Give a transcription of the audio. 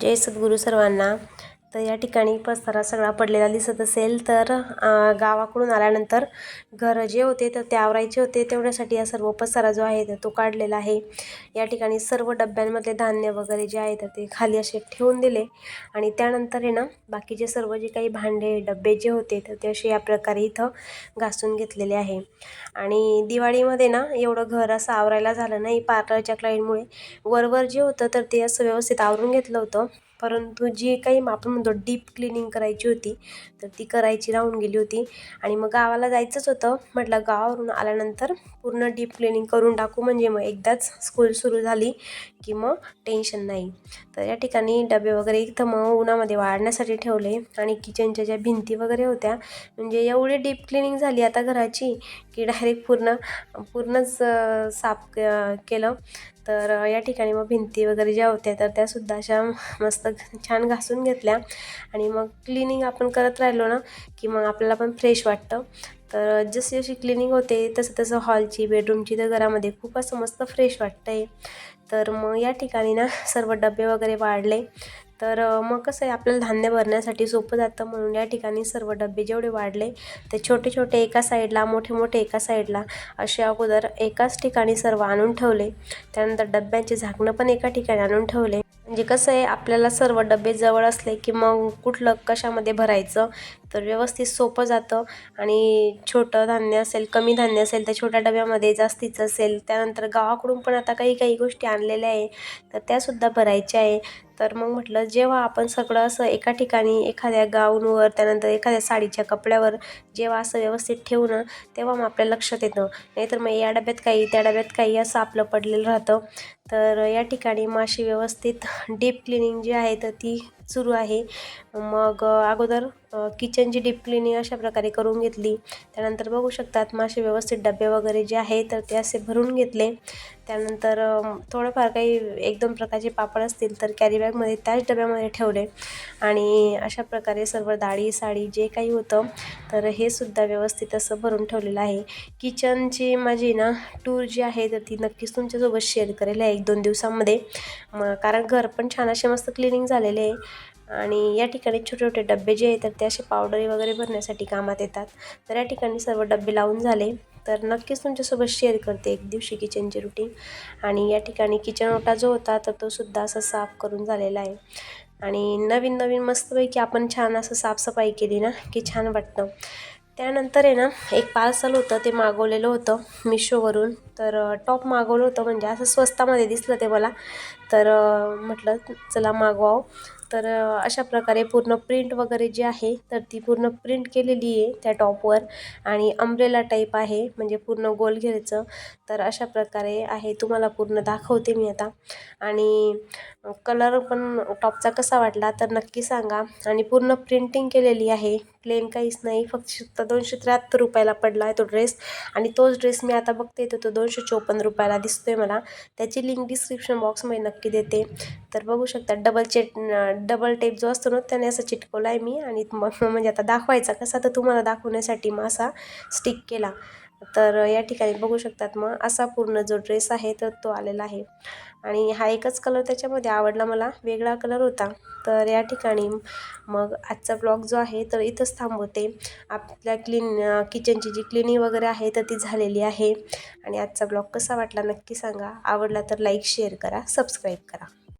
जय सद्गुरू सर्वांना. तर या ठिकाणी पसारा सगळा पडलेला दिसत असेल तर गावाकडून आल्यानंतर घर जे होते तर ते आवरायचे होते तेवढ्यासाठी हा सर्व पसारा जो आहे तर तो काढलेला आहे. या ठिकाणी सर्व डब्यांमधले धान्य वगैरे जे आहे तर ते खाली असे ठेवून दिले आणि त्यानंतर आहे ना बाकीचे सर्व जे काही भांडे डबे जे होते तर ते असे या प्रकारे इथं घासून घेतलेले आहे. आणि दिवाळीमध्ये ना एवढं घर असं आवरायला झालं नाही पार्लरच्या क्लाईंटमुळे. वरवर जे होतं तर ते असं व्यवस्थित आवरून घेतलं होतं. परंतु जी काही आपण म्हणतो डीप क्लिनिंग करायची होती तर ती करायची राहून गेली होती. आणि मग गावाला जायचंच होतं. म्हटलं गावावरून आल्यानंतर पूर्ण डीप क्लिनिंग करून टाकू. म्हणजे मग एकदाच स्कूल सुरू झाली की मग टेन्शन नाही. तर या ठिकाणी डबे वगैरे इथं मग उन्हामध्ये वाळण्यासाठी ठेवले. आणि किचनच्या ज्या भिंती वगैरे होत्या म्हणजे एवढी डीप क्लिनिंग झाली आता घराची की डायरेक्ट पूर्ण पूर्णच साफ क- केलं. तर या ठिकाणी मग भिंती वगैरे ज्या होत्या तर त्यासुद्धा अशा मस्त छान घासून घेतल्या. आणि मग क्लिनिंग आपण करत राहिलो ना की मग आपल्याला पण फ्रेश वाटतं. तर जशी जशी क्लिनिंग होते तसं तसं हॉलची बेडरूमची तर घरामध्ये खूप असं मस्त फ्रेश वाटतं आहे तर मग या ठिकाणी ना सर्व डबे वगैरे वाढले. तर मग कसं आहे आपल्याला धान्य भरण्यासाठी सोपं जातं म्हणून या ठिकाणी सर्व डबे जेवढे वाढले ते छोटे छोटे एका साईडला मोठे मोठे एका साईडला असे अगोदर एकाच ठिकाणी सर्व आणून ठेवले. त्यानंतर डब्यांचे झाकणं पण एका ठिकाणी आणून ठेवले. म्हणजे कसं आहे आपल्याला सर्व डबे जवळ असले की मग कुठलं कशामध्ये भरायचं तर व्यवस्थित सोपं जातं. आणि छोटं धान्य असेल कमी धान्य असेल तर छोट्या डब्यामध्ये जास्तीचं असेल त्यानंतर गावाकडून पण आता काही काही गोष्टी आणलेल्या आहे तर त्यासुद्धा भरायच्या आहे. तर मग म्हटलं जेव्हा आपण सगळं असं एका ठिकाणी एखाद्या गाऊनवर त्यानंतर एखाद्या साडीच्या कपड्यावर जेव्हा असं व्यवस्थित ठेवू ना तेव्हा मग आपल्या लक्षात येतं. नाहीतर मग या डब्यात काही त्या डब्यात काही असं आपलं पडलेलं राहतं. तर या ठिकाणी माशी व्यवस्थित डीप क्लिनिंग जी आहे तर ती सुरू आहे. मग अगोदर किचनची डीप क्लिनिंग अशा प्रकारे करून घेतली. त्यानंतर बघू शकतात मासे व्यवस्थित डबे वगैरे जे आहे तर ते असे भरून घेतले. त्यानंतर थोडंफार काही एक दोन प्रकारचे पापड असतील तर कॅरीबॅगमध्ये त्याच डब्यामध्ये ठेवले. आणि अशा प्रकारे सर्व डाळी साडी जे काही होतं तर हे सुद्धा व्यवस्थित असं भरून ठेवलेलं आहे. किचनची माझी ना टूर जी आहे तर ती नक्कीच तुमच्यासोबत शेअर करेल आहे एक दोन दिवसामध्ये. मग कारण घर पण छान असे मस्त क्लिनिंग झालेले आहे. आणि या ठिकाणी छोटे छोटे डब्बे जे आहेत तर ते असे पावडरी वगैरे भरण्यासाठी कामात येतात. तर या ठिकाणी सर्व डब्बे लावून झाले. तर नक्कीच तुमच्यासोबत शेअर करते एक दिवशी किचनची रुटीन आणि या ठिकाणी किचन ओटा जो होता तर तो सुद्धा असा साफ करून झालेला आहे. आणि नवीन नवीन मस्तपैकी आपण छान असं साफसफाई केली ना की छान वाटतं. त्यानंतर आहे ना एक पार्सल होतं ते मागवलेलं होतं मिशोवरून तर टॉप मागवलं होतं म्हणजे असं स्वस्तामध्ये दिसलं ते मला. तर म्हटलं चला मागवावं. तर अशा प्रकारे पूर्ण प्रिंट वगैरे जी आहे तर ती पूर्ण प्रिंट केलेली आहे त्या टॉपवर. आणि अम्ब्रेला टाईप आहे म्हणजे पूर्ण गोल घेरचं तर अशा प्रकारे आहे तुम्हाला पूर्ण दाखवते मी आता. आणि कलर पण टॉपचा कसा वाटला तर नक्की सांगा. आणि पूर्ण प्रिंटिंग केलेली आहे. प्लेन काहीच नाही फक्त दोनशे त्र्याहत्तर रुपयाला पडला आहे तो ड्रेस आणि तोच ड्रेस मी आता बघते तर तो दोनशे चोपन्न रुपयाला दिसतोय मला. त्याची लिंक डिस्क्रिप्शन बॉक्समध्ये नक्की देते. तर बघू शकता डबल चेट डबल टेप जो असतो ना त्याने असं चिटकवला आहे मी आणि मग म्हणजे आता दाखवायचा कसा तर तुम्हाला दाखवण्यासाठी मासा स्टिक केला. तर या ठिकाणी बघू शकतात मग असा पूर्ण जो ड्रेस आहे तर तो आलेला आहे. आणि हा एकच कलर त्याच्यामध्ये आवडला मला वेगळा कलर होता. तर या ठिकाणी मग आजचा ब्लॉग जो आहे तर इथंच थांबवते. आपल्या क्लीन किचनची जी क्लिनिंग वगैरे आहे तर ती झालेली आहे. आणि आजचा ब्लॉग कसा वाटला नक्की सांगा. आवडला तर लाईक शेअर करा सबस्क्राईब करा.